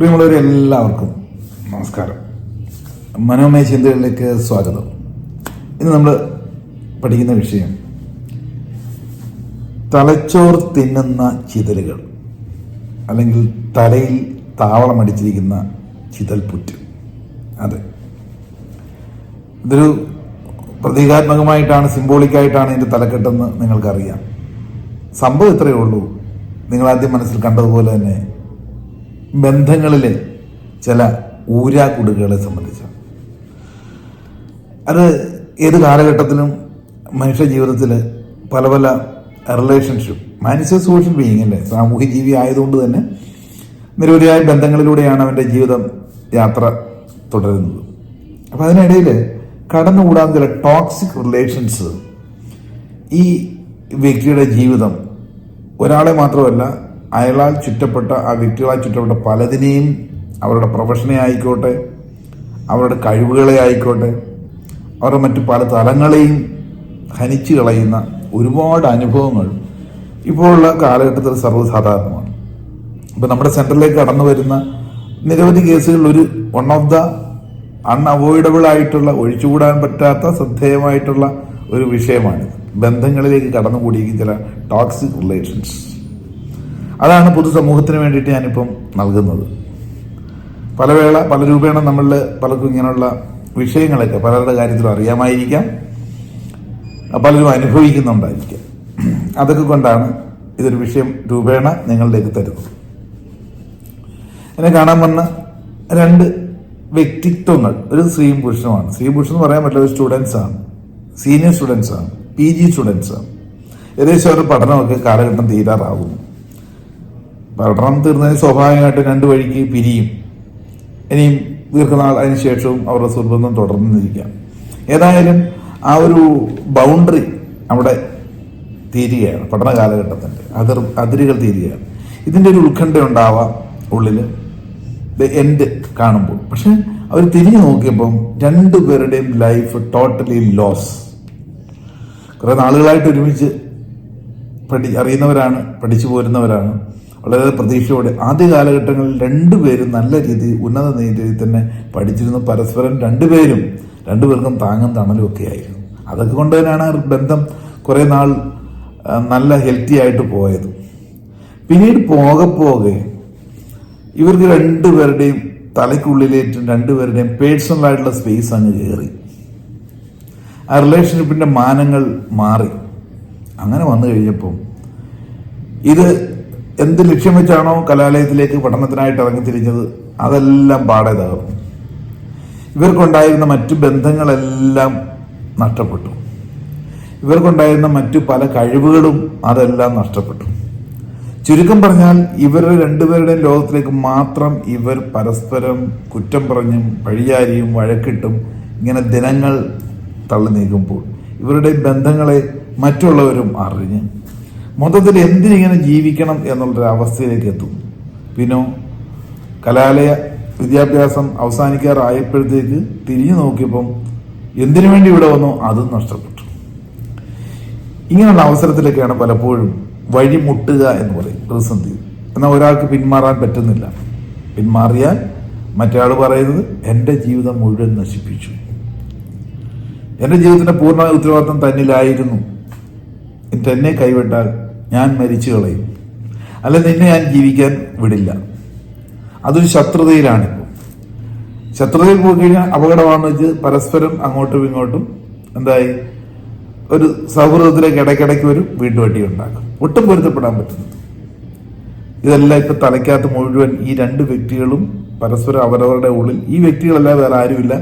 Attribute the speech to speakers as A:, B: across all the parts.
A: പ്രിയമുള്ളവരെ എല്ലാവർക്കും നമസ്കാരം. മനോമയ ചിന്തകളിലേക്ക് സ്വാഗതം. ഇന്ന് നമ്മൾ പഠിക്കുന്ന വിഷയം തലച്ചോർ തിന്നുന്ന ചിതലുകൾ അല്ലെങ്കിൽ തലയിൽ താവളമടിച്ചിരിക്കുന്ന ചിതൽപുറ്റ്. അതെ. ഇതൊരു പ്രതീകാത്മകമായിട്ടാണ് സിംബോളിക്കായിട്ടാണ് ഇതിന്റെ തലക്കെട്ടെന്ന് നിങ്ങൾക്കറിയാം. സംഭവം ഇത്രയേ ഉള്ളൂ. നിങ്ങൾ ആദ്യം മനസ്സിൽ കണ്ടതുപോലെ തന്നെ ബന്ധങ്ങളിലെ ചില ഊരാക്കുടുകളെ സംബന്ധിച്ചാണ് അത് ഏത് കാലഘട്ടത്തിലും മനുഷ്യ ജീവിതത്തിൽ പല പല റിലേഷൻഷിപ്പ് മനുഷ്യ സോഷ്യൽ ബീയിങ് അല്ലേ? സാമൂഹ്യ ജീവി ആയതുകൊണ്ട് തന്നെ നിരവധിയായ ബന്ധങ്ങളിലൂടെയാണ് അവന്റെ ജീവിതം യാത്ര തുടരുന്നത്. അപ്പോൾ അതിനിടയിൽ കടന്നുകൂടാൻ ചില ടോക്സിക് റിലേഷൻസ് ഈ വ്യക്തിയുടെ ജീവിതം ഒരാളെ മാത്രമല്ല അയാളാൽ ചുറ്റപ്പെട്ട ആ വ്യക്തികളാൽ ചുറ്റപ്പെട്ട പലതിനെയും അവരുടെ പ്രൊഫഷനെ ആയിക്കോട്ടെ അവരുടെ കഴിവുകളെ ആയിക്കോട്ടെ അവരുടെ മറ്റു പല തലങ്ങളെയും ഹനിച്ചു കളയുന്ന ഒരുപാട് അനുഭവങ്ങൾ ഇപ്പോഴുള്ള കാലഘട്ടത്തിൽ സർവസാധാരണമാണ്. ഇപ്പം നമ്മുടെ സെന്ററിലേക്ക് കടന്നു വരുന്ന നിരവധി കേസുകളിൽ ഒരു വൺ ഓഫ് ദ അൺഅവോയ്ഡബിൾ ആയിട്ടുള്ള ഒഴിച്ചുകൂടാൻ പറ്റാത്ത ശ്രദ്ധേയമായിട്ടുള്ള ഒരു വിഷയമാണ് ബന്ധങ്ങളിലേക്ക് കടന്നുകൂടിയിരിക്കുന്ന ചില ടോക്സിക് റിലേഷൻസ് അതാണ് പൊതുസമൂഹത്തിന് വേണ്ടിയിട്ട് ഞാനിപ്പം നൽകുന്നത്. പല വേള പല രൂപേണ നമ്മളിൽ പലർക്കും ഇങ്ങനെയുള്ള വിഷയങ്ങളൊക്കെ പലരുടെ കാര്യത്തിലും അറിയാമായിരിക്കാം. പലരും അനുഭവിക്കുന്നുണ്ടായിരിക്കാം. അതൊക്കെ കൊണ്ടാണ് ഇതൊരു വിഷയം രൂപേണ നിങ്ങളിലേക്ക് തരുന്നത്. എന്നെ കാണാൻ വന്ന രണ്ട് വ്യക്തിത്വങ്ങൾ. ഒരു സ്ത്രീയും പുരുഷനുമാണ്. സ്ത്രീ പുരുഷൻ എന്ന് പറയാൻ പറ്റില്ല ഒരു ആണ്. സീനിയർ സ്റ്റുഡൻസ് ആണ്. പി ജി സ്റ്റുഡൻസ് ആണ്. ഏകദേശം അവരുടെ പഠനമൊക്കെ കാലഘട്ടം തീരാറാവുന്നു. പഠനം തീർന്നതിന് സ്വാഭാവികമായിട്ടും രണ്ട് വഴിക്ക് പിരിയും. ഇനിയും ദീർഘനാൾ അതിന് ശേഷവും അവരുടെ സുഹൃബന്ധം തുടർന്നിരിക്കാം. ഏതായാലും ആ ഒരു ബൗണ്ടറി അവിടെ തീരുകയാണ് പഠന കാലഘട്ടത്തിന്റെ അതിർ അതിരുകൾ തീരുകയാണ്. ഇതിന്റെ ഒരു ഉത്കണ്ഠ ഉണ്ടാവാം ഉള്ളിൽ എൻഡ് കാണുമ്പോൾ. പക്ഷെ അവർ തിരിഞ്ഞു നോക്കിയപ്പം രണ്ടു പേരുടെയും ലൈഫ് ടോട്ടലി ലോസ് കുറേ നാളുകളായിട്ട് ഒരുമിച്ച് പഠി അറിയുന്നവരാണ് പഠിച്ചു പോരുന്നവരാണ്. വളരെ പ്രതീക്ഷയോടെ. ആദ്യ കാലഘട്ടങ്ങളിൽ രണ്ടുപേരും നല്ല രീതിയിൽ ഉന്നത രീതിയിൽ തന്നെ പഠിച്ചിരുന്നു. പരസ്പരം രണ്ടുപേരും രണ്ടുപേർക്കും താങ്ങും തണലും ഒക്കെ ആയിരുന്നു. അതൊക്കെ കൊണ്ട് തന്നെയാണ് ബന്ധം കുറേ നാൾ നല്ല ഹെൽത്തി ആയിട്ട് പോയത്. പിന്നീട് പോകെ പോകെ ഇവർക്ക് രണ്ടുപേരുടെയും തലയ്ക്കുള്ളിലേറ്റും രണ്ടുപേരുടെയും പേഴ്സണൽ ആയിട്ടുള്ള സ്പേസ് അങ്ങ് കയറി ആ റിലേഷൻഷിപ്പിന്റെ മാനങ്ങൾ മാറി. അങ്ങനെ വന്നു കഴിഞ്ഞപ്പം ഇത് എന്ത് ലക്ഷ്യം വെച്ചാണോ കലാലയത്തിലേക്ക് പഠനത്തിനായിട്ട് ഇറങ്ങി തിരിഞ്ഞത്? അതെല്ലാം പാടെ തകർന്നു ഇവർക്കുണ്ടായിരുന്ന മറ്റു ബന്ധങ്ങളെല്ലാം നഷ്ടപ്പെട്ടു. ഇവർക്കുണ്ടായിരുന്ന മറ്റു പല കഴിവുകളും അതെല്ലാം നഷ്ടപ്പെട്ടു. ചുരുക്കം പറഞ്ഞാൽ ഇവരുടെ രണ്ടുപേരുടെയും ലോകത്തിലേക്ക് മാത്രം ഇവർ പരസ്പരം കുറ്റം പറഞ്ഞും പഴിയാരിയും വഴക്കിട്ടും ഇങ്ങനെ ദിനങ്ങൾ തള്ളി നീക്കുമ്പോൾ ഇവരുടെ ബന്ധങ്ങളെ മറ്റുള്ളവരും അറിഞ്ഞ് മൊത്തത്തിൽ എന്തിനിങ്ങനെ ജീവിക്കണം എന്നുള്ളൊരു അവസ്ഥയിലേക്ക് എത്തും. പിന്നെ കലാലയ വിദ്യാഭ്യാസം അവസാനിക്കാറായപ്പോഴത്തേക്ക് തിരിഞ്ഞു നോക്കിയപ്പം എന്തിനു വേണ്ടി ഇവിടെ വന്നോ? അതും നഷ്ടപ്പെട്ടു. ഇങ്ങനെയുള്ള അവസരത്തിലൊക്കെയാണ് പലപ്പോഴും വഴിമുട്ടുക എന്ന് പറയും പ്രതിസന്ധി. എന്നാൽ ഒരാൾക്ക് പിന്മാറാൻ പറ്റുന്നില്ല. പിന്മാറിയാൽ മറ്റയാൾ പറയുന്നത് എന്റെ ജീവിതം മുഴുവൻ നശിപ്പിച്ചു. എന്റെ ജീവിതത്തിന്റെ പൂർണ ഉത്തരവാദിത്തം തന്നിലായിരുന്നു. എന്നെ കൈവിട്ടാൽ ഞാൻ മരിച്ചു കളയും. അല്ല നിന്നെ ഞാൻ ജീവിക്കാൻ വിടില്ല. അതൊരു ശത്രുതയിലാണിപ്പോൾ ശത്രുതയിൽ പോയി കഴിഞ്ഞാൽ അപകടമാണെന്ന് വെച്ച് പരസ്പരം അങ്ങോട്ടും ഇങ്ങോട്ടും എന്തായി? ഒരു സൗഹൃദത്തിലേക്ക് ഇടയ്ക്കിടയ്ക്ക് ഒരു വീട്ടുവട്ടി ഉണ്ടാക്കും. ഒട്ടും പൊരുത്തപ്പെടാൻ പറ്റുന്നത് ഇതെല്ലാം ഇപ്പൊ തലയ്ക്കകത്ത് മുഴുവൻ ഈ രണ്ട് വ്യക്തികളും പരസ്പരം അവരവരുടെ ഉള്ളിൽ ഈ വ്യക്തികളല്ല വേറെ ആരുമില്ല.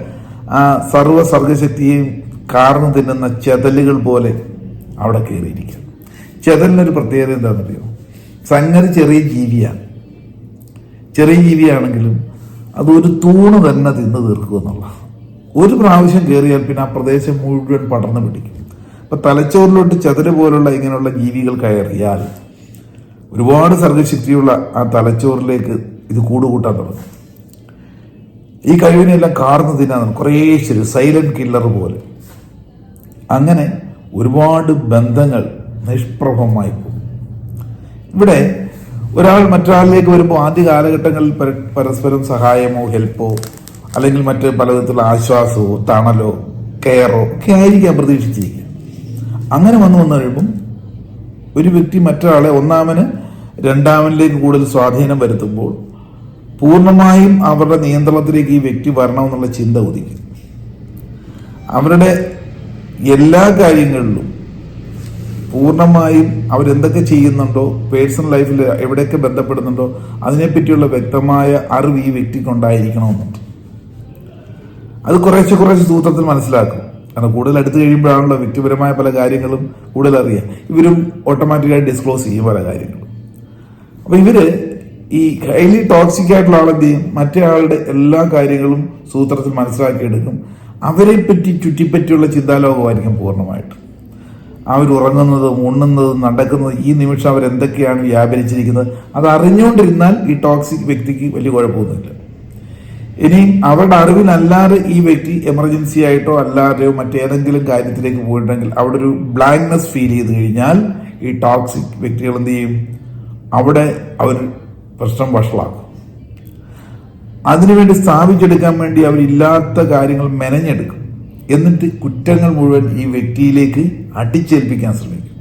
A: ആ സർവ സർഗശക്തിയെയും കാർന്നു തിന്നുന്ന ചെതലുകൾ പോലെ അവിടെ കയറിയിരിക്കും ചെതലിനൊരു പ്രത്യേകത എന്താണെന്നറിയോ? സംഗതി ചെറിയ ജീവിയാണ്. ചെറിയ ജീവിയാണെങ്കിലും അത് ഒരു തൂണ് തന്നെ തിന്ന് തീർക്കുക എന്നുള്ള ഒരു പ്രാവശ്യം കയറിയാൽ പിന്നെ ആ പ്രദേശം മുഴുവൻ പടർന്നു പിടിക്കും. അപ്പൊ തലച്ചോറിലോട്ട് ചതുര പോലുള്ള ഇങ്ങനെയുള്ള ജീവികൾ കയറിയാൽ ഒരുപാട് സർഗശക്തിയുള്ള ആ തലച്ചോറിലേക്ക് ഇത് കൂടുകൂട്ടാൻ തുടങ്ങും. ഈ കഴിവിനെല്ലാം കാർന്നു തിന്നാൻ കുറേ സൈലന്റ് കില്ലർ പോലെ. അങ്ങനെ ഒരുപാട് ബന്ധങ്ങൾ നിഷ്പ്രഭമായി പോകും ഇവിടെ ഒരാൾ മറ്റൊരാളിലേക്ക് വരുമ്പോൾ ആദ്യ കാലഘട്ടങ്ങളിൽ പരസ്പരം സഹായമോ ഹെൽപ്പോ അല്ലെങ്കിൽ മറ്റ് പലവിധത്തിലുള്ള ആശ്വാസമോ തണലോ കെയറോ ഒക്കെ ആയിരിക്കാം പ്രതീക്ഷിച്ചിരിക്കുക അങ്ങനെ വന്നു വന്നു കഴിയുമ്പം ഒരു വ്യക്തി മറ്റൊരാളെ ഒന്നാമന് രണ്ടാമനിലേക്ക് കൂടുതൽ സ്വാധീനം വരുത്തുമ്പോൾ പൂർണമായും അവരുടെ നിയന്ത്രണത്തിലേക്ക് ഈ വ്യക്തി വരണമെന്നുള്ള ചിന്ത ഉദിക്കും. അവരുടെ എല്ലാ കാര്യങ്ങളിലും പൂർണമായും അവരെന്തൊക്കെ ചെയ്യുന്നുണ്ടോ പേഴ്സണൽ ലൈഫിൽ എവിടെയൊക്കെ ബന്ധപ്പെടുന്നുണ്ടോ അതിനെപ്പറ്റിയുള്ള വ്യക്തമായ അറിവ് ഈ വ്യക്തിക്ക് ഉണ്ടായിരിക്കണമെന്നുണ്ട് അത് കുറേശ്ശെ കുറേശ്ശെ സൂത്രത്തിൽ മനസ്സിലാക്കും. കാരണം കൂടുതൽ അടുത്ത് കഴിയുമ്പോഴാണല്ലോ വ്യക്തിപരമായ പല കാര്യങ്ങളും കൂടുതൽ അറിയാം. ഇവരും ഓട്ടോമാറ്റിക്കായി ഡിസ്ക്ലോസ് ചെയ്യും പല കാര്യങ്ങളും. അപ്പൊ ഇവർ ഈ ഹൈലി ടോക്സിക് ആയിട്ടുള്ള ആളെന്ത് ചെയ്യും? മറ്റേ ആളുടെ എല്ലാ കാര്യങ്ങളും സൂത്രത്തിൽ മനസ്സിലാക്കിയെടുക്കും. അവരെ പറ്റി ചുറ്റിപ്പറ്റിയുള്ള ചിന്താലോകമായിരിക്കും പൂർണമായിട്ട്. അവർ ഉറങ്ങുന്നത് ഉണ്ണുന്നതും നടക്കുന്നത് ഈ നിമിഷം അവരെന്തൊക്കെയാണ് വ്യാപരിച്ചിരിക്കുന്നത്? അത് അറിഞ്ഞുകൊണ്ടിരുന്നാൽ ഈ ടോക്സിക് വ്യക്തിക്ക് വലിയ കുഴപ്പമൊന്നുമില്ല. ഇനി അവരുടെ അറിവിനല്ലാതെ ഈ വ്യക്തി എമർജൻസി ആയിട്ടോ അല്ലാതെയോ മറ്റേതെങ്കിലും കാര്യത്തിലേക്ക് പോയിട്ടുണ്ടെങ്കിൽ അവിടെ ഒരു ബ്ലാങ്ക്നെസ് ഫീൽ ചെയ്ത് കഴിഞ്ഞാൽ ഈ ടോക്സിക് വ്യക്തികൾ എന്ത് ചെയ്യും? അവിടെ അവർ പ്രശ്നം വഷളാക്കും. അതിനുവേണ്ടി സ്ഥാപിച്ചെടുക്കാൻ വേണ്ടി അവരില്ലാത്ത കാര്യങ്ങൾ മെനഞ്ഞെടുക്കും. എന്നിട്ട് കുറ്റങ്ങൾ മുഴുവൻ ഈ വ്യക്തിയിലേക്ക് അടിച്ചേൽപ്പിക്കാൻ ശ്രമിക്കും.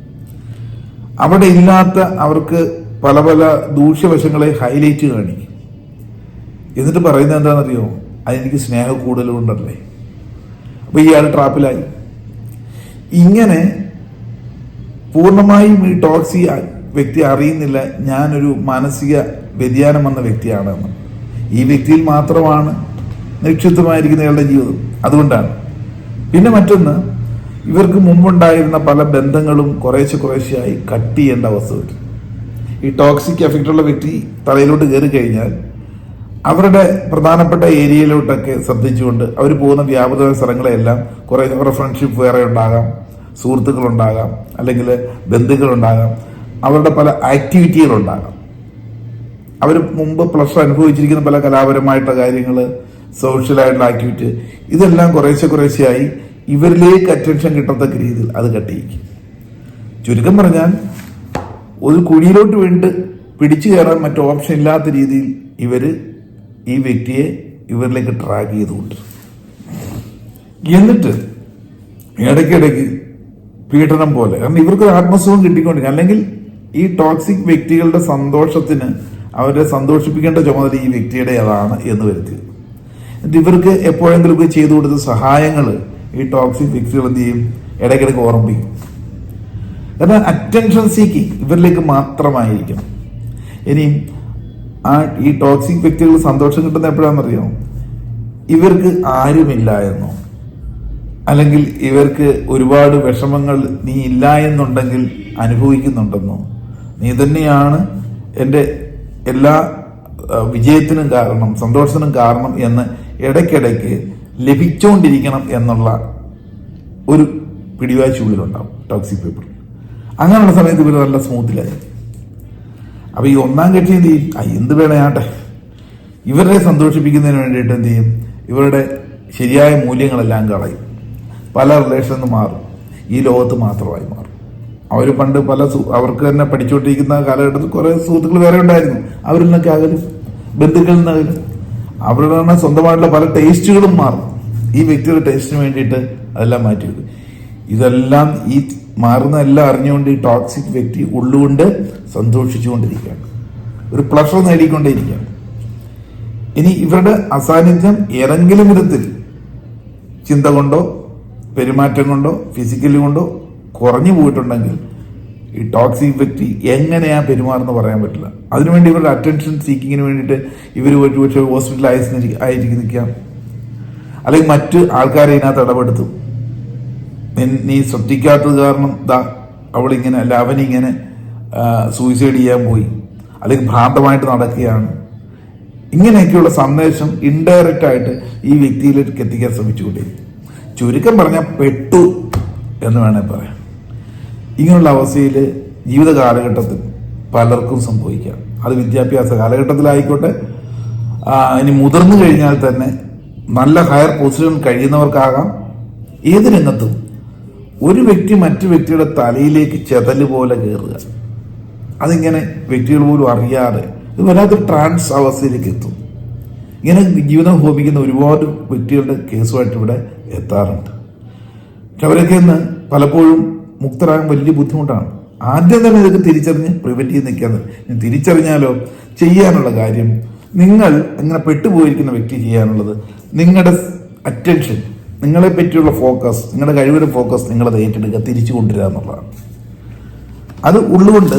A: അവിടെ ഇല്ലാത്ത അവർക്ക് പല പല ദൂഷ്യവശങ്ങളെ ഹൈലൈറ്റ് കാണിക്കും. എന്നിട്ട് പറയുന്നത് എന്താണെന്നറിയോ? അതെനിക്ക് സ്നേഹ കൂടുതലുണ്ടല്ലേ അപ്പോൾ ഇയാൾ ട്രാപ്പിലായി ഇങ്ങനെ പൂർണമായും ഈ ടോക്സി വ്യക്തി അറിയുന്നില്ല. ഞാനൊരു മാനസിക വ്യതിയാനം വന്ന വ്യക്തിയാണെന്ന് ഈ വ്യക്തിയിൽ മാത്രമാണ് നിക്ഷിപ്തമായിരിക്കുന്ന ഇയാളുടെ ജീവിതം. അതുകൊണ്ടാണ് പിന്നെ മറ്റൊന്ന് ഇവർക്ക് മുമ്പുണ്ടായിരുന്ന പല ബന്ധങ്ങളും കുറേശ്ശെ കുറേശ്ശെയായി കട്ട് ചെയ്യേണ്ട അവസ്ഥ വരും. ഈ ടോക്സിക് എഫക്റ്റുള്ള വ്യക്തി തലയിലോട്ട് കയറി കഴിഞ്ഞാൽ അവരുടെ പ്രധാനപ്പെട്ട ഏരിയയിലോട്ടൊക്കെ ശ്രദ്ധിച്ചുകൊണ്ട് അവർ പോകുന്ന വ്യാപൃത സ്ഥലങ്ങളെല്ലാം കുറേ അവരുടെ ഫ്രണ്ട്ഷിപ്പ് വേറെ ഉണ്ടാകാം സുഹൃത്തുക്കളുണ്ടാകാം അല്ലെങ്കിൽ ബന്ധുക്കളുണ്ടാകാം അവരുടെ പല ആക്ടിവിറ്റികളുണ്ടാകാം അവർ മുമ്പ് പ്ലസ് അനുഭവിച്ചിരിക്കുന്ന പല കലാപരമായിട്ടുള്ള കാര്യങ്ങൾ സോഷ്യലായിട്ടുള്ള ആക്ടിവിറ്റി ഇതെല്ലാം കുറേശ്ശെ കുറേശ്ശെയായി ഇവരിലേക്ക് അറ്റൻഷൻ കിട്ടത്തക്ക രീതിയിൽ അത് കട്ടിയിരിക്കും. ചുരുക്കം പറഞ്ഞാൽ ഒരു കുഴിയിലോട്ട് വീണ്ട് പിടിച്ചു കയറാൻ മറ്റു ഓപ്ഷൻ ഇല്ലാത്ത രീതിയിൽ ഇവർ ഈ വ്യക്തിയെ ഇവരിലേക്ക് ട്രാക്ക് ചെയ്തുകൊണ്ട് എന്നിട്ട് ഇടയ്ക്കിടയ്ക്ക് പീഡനം പോലെ കാരണം ഇവർക്ക് ആത്മസുഖം കിട്ടിക്കൊണ്ടിരിക്കും അല്ലെങ്കിൽ ഈ ടോക്സിക് വ്യക്തികളുടെ സന്തോഷത്തിന് അവരെ സന്തോഷിപ്പിക്കേണ്ട ചുമതല ഈ വ്യക്തിയുടെ അതാണ് എന്ന് വരുത്തിയത് എന്നിട്ട് ഇവർക്ക് എപ്പോഴെങ്കിലുമൊക്കെ ചെയ്തു കൊടുത്ത സഹായങ്ങൾ ഈ ടോക്സിക് ഫിക്സുകൾ എന്ത് ചെയ്യും? ഇടയ്ക്കിടയ്ക്ക് ഓർമ്മിക്കും കാരണം അറ്റൻഷൻ സീക്കിങ് ഇവരിലേക്ക് മാത്രമായിരിക്കണം. ഇനി ആ ഈ ടോക്സിക് വ്യക്തികൾ സന്തോഷം കിട്ടുന്ന എപ്പോഴാണെന്നറിയോ? ഇവർക്ക് ആരുമില്ല എന്നോ. അല്ലെങ്കിൽ ഇവർക്ക് ഒരുപാട് വിഷമങ്ങൾ നീ ഇല്ല എന്നുണ്ടെങ്കിൽ അനുഭവിക്കുന്നുണ്ടെന്നോ. നീ തന്നെയാണ് എന്റെ എല്ലാ വിജയത്തിനും കാരണം സന്തോഷത്തിനും കാരണം എന്ന് ഇടയ്ക്കിടയ്ക്ക് ലഭിച്ചുകൊണ്ടിരിക്കണം എന്നുള്ള ഒരു പിടിവാഴ്ച ഉള്ളിലുണ്ടാവും ടോക്സിക് പേപ്പർ. അങ്ങനെയുള്ള സമയത്ത് ഇവർ നല്ല സ്മൂത്തിലായി അപ്പോൾ ഈ ഒന്നാം കെട്ടി എന്ത് ചെയ്യും? ആ എന്ത് വേണയാട്ടെ ഇവരെ സന്തോഷിപ്പിക്കുന്നതിന് വേണ്ടിയിട്ട് എന്ത് ചെയ്യും? ഇവരുടെ ശരിയായ മൂല്യങ്ങളെല്ലാം കളയും. പല റിലേഷനിൽ നിന്ന് മാറും. ഈ ലോകത്ത് മാത്രമായി മാറും. അവർ പണ്ട് പല സു- അവർക്ക് തന്നെ പഠിച്ചുകൊണ്ടിരിക്കുന്ന കാലഘട്ടത്തിൽ കുറേ സുഹൃത്തുക്കൾ വേറെ ഉണ്ടായിരുന്നു. അവരിൽ നിന്നൊക്കെ അകലും ബന്ധുക്കളിൽ നിന്ന് അകലും അവരുടെ തന്നെ സ്വന്തമായിട്ടുള്ള പല ടേസ്റ്റുകളും മാറും. ഈ വ്യക്തിയുടെ ടേസ്റ്റിന് വേണ്ടിയിട്ട് അതെല്ലാം മാറ്റി ഇതെല്ലാം ഈ മാറുന്ന എല്ലാം അറിഞ്ഞുകൊണ്ട് ഈ ടോക്സിക് വ്യക്തി ഉള്ളുകൊണ്ട് സന്തോഷിച്ചുകൊണ്ടിരിക്കുകയാണ്. ഒരു പ്ലഷർ നേടിക്കൊണ്ടേയിരിക്കുകയാണ്. ഇനി ഇവരുടെ അസാന്നിധ്യം ഏതെങ്കിലും വിധത്തിൽ ചിന്ത കൊണ്ടോ പെരുമാറ്റം കൊണ്ടോ ഫിസിക്കലി കൊണ്ടോ കുറഞ്ഞു പോയിട്ടുണ്ടെങ്കിൽ ഈ ടോക്സിക് വ്യക്തി എങ്ങനെയാ പെരുമാറുന്നത് പറയാൻ പറ്റില്ല. അതിനുവേണ്ടി ഇവരുടെ അറ്റൻഷൻ സീക്കിങ്ങിന് വേണ്ടിയിട്ട് ഇവർ ഒരു പക്ഷേ ഹോസ്പിറ്റലിൽ ആയിരിക്കും നിൽക്കാം അല്ലെങ്കിൽ മറ്റ് ആൾക്കാരെ ഇതിനകത്ത് ഇടപെടുത്തും. നീ ശ്രദ്ധിക്കാത്തത് കാരണം ദാ അവളിങ്ങനെ അല്ല അവനിങ്ങനെ സൂയിസൈഡ് ചെയ്യാൻ പോയി. അല്ലെങ്കിൽ ഭ്രാന്തമായിട്ട് നടക്കുകയാണ്. ഇങ്ങനെയൊക്കെയുള്ള സന്ദേശം ഇൻഡയറക്റ്റ് ആയിട്ട് ഈ വ്യക്തിയിലേക്ക് എത്തിക്കാൻ ശ്രമിച്ചുകൊണ്ടിരിക്കും. ചുരുക്കം പറഞ്ഞാൽ പെട്ടു എന്ന് വേണേൽ പറയാം. ഇങ്ങനെയുള്ള അവസ്ഥയിൽ ജീവിത കാലഘട്ടത്തിൽ പലർക്കും സംഭവിക്കാം. അത് വിദ്യാഭ്യാസ കാലഘട്ടത്തിലായിക്കോട്ടെ ഇനി മുതിർന്നു കഴിഞ്ഞാൽ തന്നെ നല്ല ഹയർ പൊസിഷൻ കഴിയുന്നവർക്കാകാം. ഏത് രംഗത്തും ഒരു വ്യക്തി മറ്റു വ്യക്തിയുടെ തലയിലേക്ക് ചെതൽ പോലെ കയറുക അതിങ്ങനെ വ്യക്തികൾ പോലും അറിയാതെ ഇത് വല്ലാത്തൊരു ട്രാൻസ് അവസ്ഥയിലേക്ക് എത്തും. ഇങ്ങനെ ജീവിതം ഹോമിക്കുന്ന ഒരുപാട് വ്യക്തികളുടെ കേസുമായിട്ട് ഇവിടെ എത്താറുണ്ട്. അവരൊക്കെ ഇന്ന് പലപ്പോഴും മുക്തരാകാൻ വലിയ ബുദ്ധിമുട്ടാണ്. ആദ്യം തന്നെ ഇതൊക്കെ തിരിച്ചറിഞ്ഞ് പ്രിവെന്റ് ചെയ്ത് നിൽക്കാൻ തിരിച്ചറിഞ്ഞാലോ ചെയ്യാനുള്ള കാര്യം നിങ്ങൾ ഇങ്ങനെ പെട്ടുപോയിരിക്കുന്ന വ്യക്തി ചെയ്യാനുള്ളത് നിങ്ങളുടെ അറ്റൻഷൻ നിങ്ങളെ പറ്റിയുള്ള ഫോക്കസ് നിങ്ങളുടെ കഴിവിന്റെ ഫോക്കസ് നിങ്ങളത് ഏറ്റെടുക്കുക തിരിച്ചു കൊണ്ടുവരിക എന്നുള്ളതാണ്. അത് ഉള്ളുകൊണ്ട്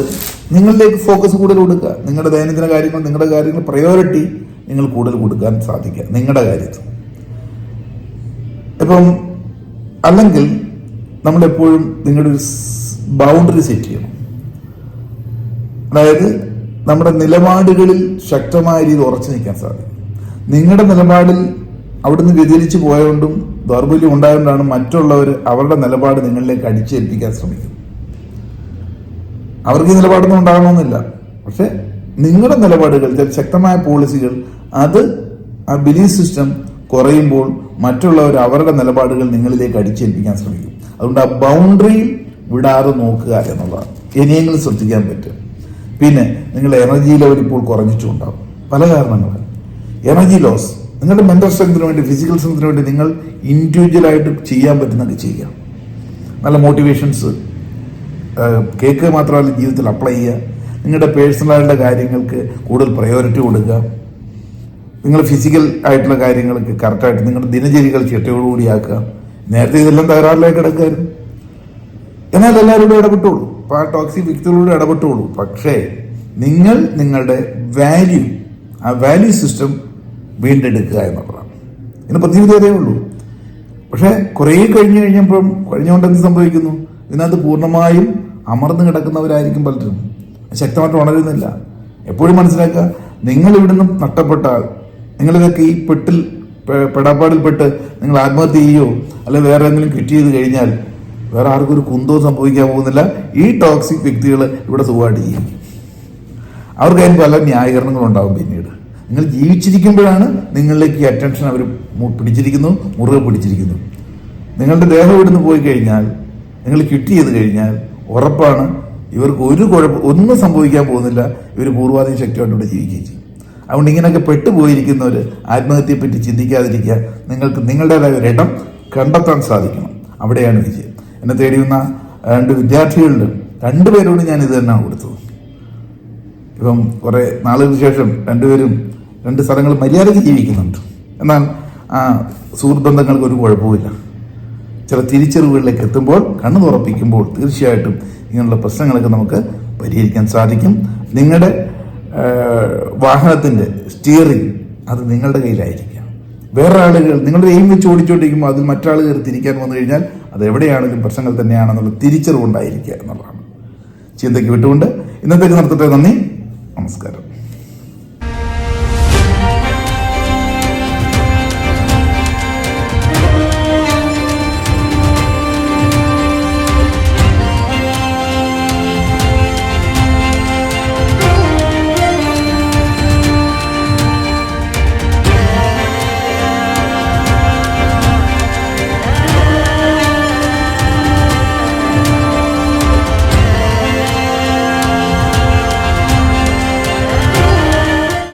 A: നിങ്ങളിലേക്ക് ഫോക്കസ് കൂടുതൽ കൊടുക്കുക. നിങ്ങളുടെ ദൈനംദിന കാര്യങ്ങൾ നിങ്ങളുടെ കാര്യങ്ങൾ പ്രയോറിറ്റി നിങ്ങൾ കൂടുതൽ കൊടുക്കാൻ സാധിക്കുക. നിങ്ങളുടെ കാര്യത്തിൽ. ഇപ്പം അല്ലെങ്കിൽ നമ്മളെപ്പോഴും നിങ്ങളുടെ ഒരു ബൗണ്ടറി സെറ്റ് ചെയ്യണം. അതായത് നമ്മുടെ നിലപാടുകളിൽ ശക്തമായ രീതിയിൽ ഉറച്ചു നിൽക്കാൻ സാധിക്കും. നിങ്ങളുടെ നിലപാടിൽ അവിടുന്ന് വ്യതിരിച്ചു പോയതുകൊണ്ടും ദൗർബല്യം ഉണ്ടായതുകൊണ്ടാണ് മറ്റുള്ളവർ അവരുടെ നിലപാട് നിങ്ങളിലേക്ക് അടിച്ചേൽപ്പിക്കാൻ ശ്രമിക്കുന്നത്. അവർക്ക് ഈ നിലപാടൊന്നും ഉണ്ടാകണമെന്നില്ല. പക്ഷെ നിങ്ങളുടെ നിലപാടുകൾ ശക്തമായ പോളിസികൾ അത് ആ ബിലീഫ് സിസ്റ്റം കുറയുമ്പോൾ മറ്റുള്ളവർ അവരുടെ നിലപാടുകൾ നിങ്ങളിലേക്ക് അടിച്ചേൽപ്പിക്കാൻ ശ്രമിക്കും. അതുകൊണ്ട് ആ ബൗണ്ടറിയിൽ വിടാതെ നോക്കുക എന്നുള്ളതാണ്. ഇനിയെങ്കിലും ശ്രദ്ധിക്കാൻ പറ്റും. പിന്നെ നിങ്ങളുടെ എനർജി ലെവൽ ഇപ്പോൾ കുറഞ്ഞിട്ടുണ്ടാവും. പല കാരണങ്ങളാൽ. Energy loss. നിങ്ങളുടെ മെന്റൽ സ്ട്രെങ്തിന് വേണ്ടി ഫിസിക്കൽ സ്ട്രെങ്തിന് വേണ്ടി നിങ്ങൾ ഇൻഡിവിജ്വലായിട്ട് ചെയ്യാൻ പറ്റുന്നൊക്കെ ചെയ്യാം നല്ല മോട്ടിവേഷൻസ് കേൾക്കുക മാത്രമല്ല ജീവിതത്തിൽ അപ്ലൈ ചെയ്യുക. നിങ്ങളുടെ പേഴ്സണലായിട്ടുള്ള കാര്യങ്ങൾക്ക് കൂടുതൽ പ്രയോറിറ്റി കൊടുക്കുക. നിങ്ങൾ ഫിസിക്കൽ ആയിട്ടുള്ള കാര്യങ്ങൾക്ക് കറക്റ്റായിട്ട് നിങ്ങളുടെ ദിനചര്യകൾ ചിട്ടയോടുകൂടി ആക്കുക. നേരത്തെ ഇതെല്ലാം തകരാറിലേക്ക് കിടക്കായിരുന്നു എന്നാൽ എല്ലാവരോടും ഇടപെട്ടോളൂ അപ്പൊ ആ ടോക്സിക് വ്യക്തികളോട് ഇടപെട്ടോളൂ പക്ഷേ നിങ്ങൾ നിങ്ങളുടെ വാല്യൂ ആ വാല്യൂ സിസ്റ്റം വീണ്ടെടുക്കുക എന്നുള്ളതാണ്. ഇതിന് പ്രതിവിധതയേ ഉള്ളൂ. പക്ഷേ കുറേ കഴിഞ്ഞു കഴിഞ്ഞപ്പോൾ കഴിഞ്ഞുകൊണ്ട് എന്ത് സംഭവിക്കുന്നു? ഇതിനകത്ത് പൂർണമായും അമർന്ന് കിടക്കുന്നവരായിരിക്കും പലരും. ശക്തമായിട്ട് ഉണരുന്നില്ല എപ്പോഴും മനസ്സിലാക്കുക നിങ്ങൾ ഇവിടുന്ന് നഷ്ടപ്പെട്ടാൽ നിങ്ങളിതൊക്കെ ഈ പെട്ടിൽ പെടാപ്പാടിൽപ്പെട്ട് നിങ്ങൾ ആത്മഹത്യ ചെയ്യോ? അല്ലെ വേറെ എന്തെങ്കിലും കിറ്റ് ചെയ്ത് കഴിഞ്ഞാൽ വേറെ ആർക്കും ഒരു കുന്തവും സംഭവിക്കാൻ പോകുന്നില്ല. ഈ ടോക്സിക് വ്യക്തികൾ ഇവിടെ സുഖമായിട്ട് ചെയ്യും അവർക്ക് അതിന് പല ന്യായീകരണങ്ങളുണ്ടാവും പിന്നീട്. നിങ്ങൾ ജീവിച്ചിരിക്കുമ്പോഴാണ് നിങ്ങളിലേക്ക് അറ്റൻഷൻ അവർ പിടിച്ചിരിക്കുന്നു മുറുകെ പിടിച്ചിരിക്കുന്നു. നിങ്ങളുടെ ദേഹം ഇവിടുന്ന് പോയി കഴിഞ്ഞാൽ നിങ്ങൾ കിറ്റ് ചെയ്ത് കഴിഞ്ഞാൽ ഉറപ്പാണ് ഇവർക്ക് ഒരു കുഴപ്പം ഒന്നും സംഭവിക്കാൻ പോകുന്നില്ല. ഇവർ പൂർവാധീന ശക്തിയായിട്ട് ഇവിടെ ജീവിക്കുകയും ചെയ്യും. അതുകൊണ്ട് ഇങ്ങനെയൊക്കെ പെട്ടുപോയിരിക്കുന്നവർ ആത്മഹത്യയെപ്പറ്റി ചിന്തിക്കാതിരിക്കുക. നിങ്ങൾക്ക് നിങ്ങളുടേതായ ഒരു ഇടം കണ്ടെത്താൻ സാധിക്കണം. അവിടെയാണ് വിജയം. എന്നെ തേടി വന്ന രണ്ട് വിദ്യാർത്ഥികളുടെ രണ്ടുപേരോട് ഞാൻ ഇത് തന്നെയാണ് കൊടുത്തത്. ഇപ്പം കുറേ നാളുകൾക്ക് ശേഷം രണ്ടുപേരും രണ്ട് സ്ഥലങ്ങൾ മര്യാദയ്ക്ക് ജീവിക്കുന്നുണ്ട്. എന്നാൽ ആ സുഹൃത്ത് ബന്ധങ്ങൾക്ക് ഒരു കുഴപ്പമില്ല ചില തിരിച്ചറിവുകളിലേക്ക് എത്തുമ്പോൾ കണ്ണു തുറപ്പിക്കുമ്പോൾ തീർച്ചയായിട്ടും ഇങ്ങനെയുള്ള പ്രശ്നങ്ങളൊക്കെ നമുക്ക് പരിഹരിക്കാൻ സാധിക്കും. നിങ്ങളുടെ ആ, വാഹനത്തിന്റെ സ്റ്റിയറിംഗ് അത് നിങ്ങളുടെ കയ്യിലായിരിക്കാം. വേറെ ആളുകൾ നിങ്ങളുടെ എയിം വെച്ച് ഓടിച്ചോണ്ടിരിക്കുമ്പോൾ അതിൽ മറ്റാൾ കയറി തിരിക്കാൻ വന്നു കഴിഞ്ഞാൽ അത് എവിടെയാണെങ്കിലും പ്രശ്നങ്ങൾ തന്നെയാണെന്നുള്ള തിരിച്ചറിവുണ്ടായിരിക്കുക എന്നുള്ളതാണ്. ചിന്തയ്ക്ക് വിട്ടുകൊണ്ട് ഇന്നത്തേക്ക് നടത്തട്ടെ. നന്ദി. നമസ്കാരം.